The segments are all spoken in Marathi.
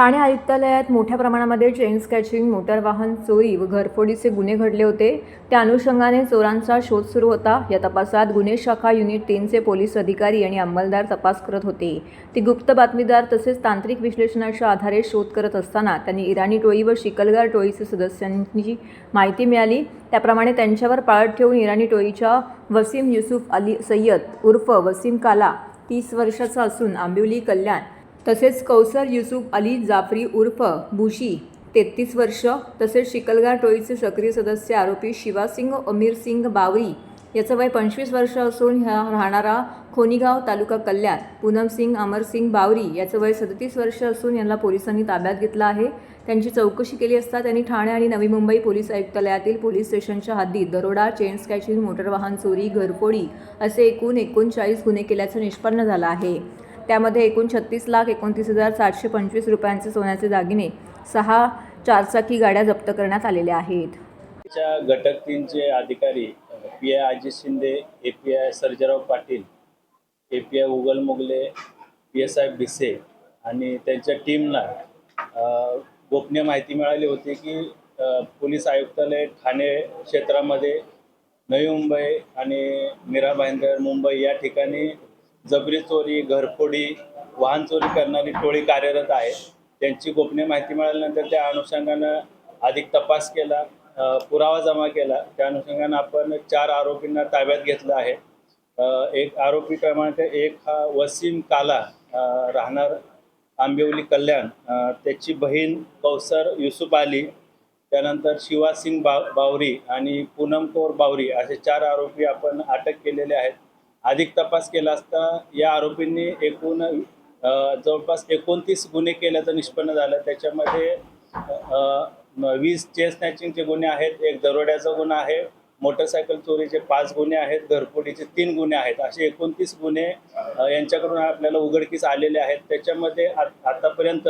ठाणे आयुक्तालयात मोठ्या प्रमाणामध्ये चेन स्कॅचिंग मोटार वाहन चोरी व घरफोडीचे गुन्हे घडले होते. त्या अनुषंगाने चोरांचा शोध सुरू होता. या तपासात गुन्हे शाखा युनिट तीनचे पोलीस अधिकारी आणि अंमलदार तपास करत होते. ती गुप्त बातमीदार तसेच तांत्रिक विश्लेषणाच्या आधारे शोध करत असताना त्यांनी इराणी टोळी व शिकलगार टोळीचे सदस्यांची माहिती मिळाली. त्याप्रमाणे त्यांच्यावर पाळत ठेवून इराणी टोळीच्या वसीम युसुफ अली सय्यद उर्फ वसीम काला तीस वर्षाचा असून आंबिवली कल्याण तसेच कौसर युसुफ अली जाफरी उर्फ भुशी तेहतीस वर्ष तसेच शिकलगार टोळीचे सक्रिय सदस्य आरोपी शिवासिंग अमीर सिंग बावरी याचं वय पंचवीस वर्ष असून ह्या राहणारा खोनीगाव तालुका कल्याण पूनम सिंग अमरसिंग बावरी याचं वय सदतीस वर्ष असून यांना पोलिसांनी ताब्यात घेतलं आहे. त्यांची चौकशी केली असता त्यांनी ठाणे आणि नवी मुंबई पोलीस आयुक्तालयातील पोलीस स्टेशनच्या हद्दीत दरोडा चेन स्कॅचिंग मोटर वाहन चोरी घरफोडी असे एकूण एकोणचाळीस गुन्हे केल्याचं निष्पन्न झालं आहे. त्यामध्ये एकूण छत्तीस लाख एकोणतीस हजार सातशे पंचवीस रुपयांचे सोन्याचे दागिने सहा चारचाकी गाड्या जप्त करण्यात आलेल्या आहेत. घटक तीनचे अधिकारी P I Ajit Shinde A P I Sarjerao Patil A P I Ugal Mugle P S I Bhise आणि त्यांच्या टीमला गोपनीय माहिती मिळाली होती की पोलीस आयुक्तालय ठाणे क्षेत्रामध्ये नवी मुंबई आणि मीरा भाईंदर मुंबई या ठिकाणी जबरी चोरी घरफोडी वाहन चोरी करणारी टोळी कार्यरत आहे. त्यांची गोपनीय माहिती मिळाल्यानंतर त्या अनुषंगानं अधिक तपास केला पुरावा जमा केला. त्या अनुषंगानं आपण चार आरोपींना ताब्यात घेतलं आहे. एक आरोपी क्रमांक एक हा वसीम काला राहणार आंबिवली कल्याण. त्याची बहीण कौसर युसुफ अली त्यानंतर शिवा सिंग बा बावरी आणि पूनम कौर बावरी असे चार आरोपी आपण अटक केलेले आहेत. अधिक तपास केला असता या आरोपींनी एकूण जवळपास एकोणतीस गुन्हे केल्याचं निष्पन्न झालं. त्याच्यामध्ये वीस चेन स्नॅचिंगचे गुन्हे आहेत एक दरोड्याचा गुन्हा आहे मोटरसायकल चोरीचे पाच गुन्हे आहेत घरफोडीचे तीन गुन्हे आहेत. असे एकोणतीस गुन्हे यांच्याकडून आपल्याला उघडकीस आलेले आहेत. त्याच्यामध्ये आतापर्यंत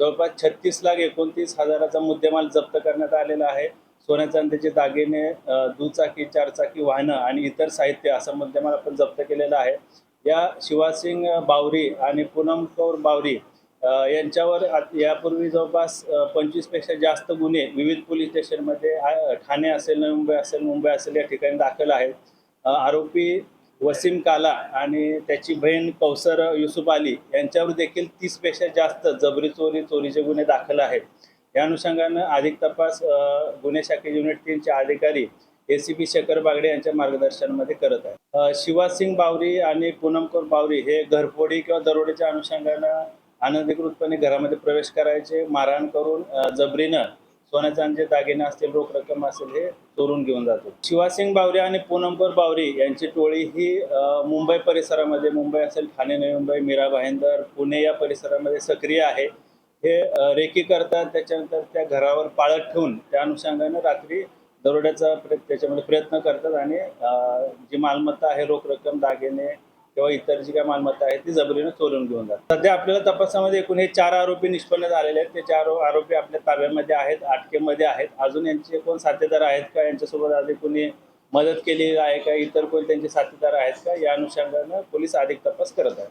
जवळपास छत्तीस लाख एकोणतीस हजाराचा मुद्देमाल जप्त करण्यात आलेला आहे. सोन्या चांदीचे दागिने दुचाकी चारचाकी वाहनं आणि इतर साहित्य असं मुद्देमाल आपण जप्त केलेलं आहे. या शिवासिंग बावरी आणि पूनम कौर बावरी यांच्यावर यापूर्वी जवळपास पंचवीसपेक्षा जास्त गुन्हे विविध पोलीस स्टेशनमध्ये ठाणे असेल नवी मुंबई असेल मुंबई असेल या ठिकाणी दाखल आहेत. आरोपी वसीम काला आणि त्याची बहीण कौसर युसुफ अली यांच्यावर देखील तीसपेक्षा जास्त जबरी चोरी चोरीचे गुन्हे दाखल आहेत. या अनुषंगानं अधिक तपास गुन्हे शाखे युनिट तीनचे अधिकारी A C P Shekhar Bagde यांच्या मार्गदर्शनामध्ये करत आहे शिवासिंग बावरी आणि पूनम कौर बावरी हे घरफोडी किंवा दरोडेच्या अनुषंगानं अनधिकृतपणे घरामध्ये प्रवेश करायचे मारहाण करून जबरीनं सोन्याचे दागिने असतील रोख रक्कम असेल हे चोरून घेऊन जातो. शिवासिंग बावरी आणि पूनमकर बावरी यांची टोळी ही मुंबई परिसरामध्ये मुंबई असेल ठाणे नवी मुंबई मीरा भाईंदर पुणे या परिसरामध्ये सक्रिय आहे. हे रेकी करतात त्याच्यानंतर त्या घरावर पाळत ठेवून त्या अनुषंगानं रात्री दरोड्याचा प्र त्याच्यामध्ये प्रयत्न करतात आणि जी मालमत्ता आहे रोख रक्कम दागिने किंवा इतर जी काही मालमत्ता आहे ती जबरीनं चोरून घेऊन जातात. सध्या आपल्याला तपासामध्ये एकूण हे चार आरोपी निष्पन्न झालेले आहेत. ते चार आरोपी आपल्या ताब्यामध्ये आहेत अटकेमध्ये आहेत. अजून यांचे कोण साथीदार आहेत का? यांच्यासोबत आधी कोणी मदत केली आहे का? इतर कोण त्यांचे साथीदार आहेत का? या अनुषंगानं पोलीस अधिक तपास करत आहेत.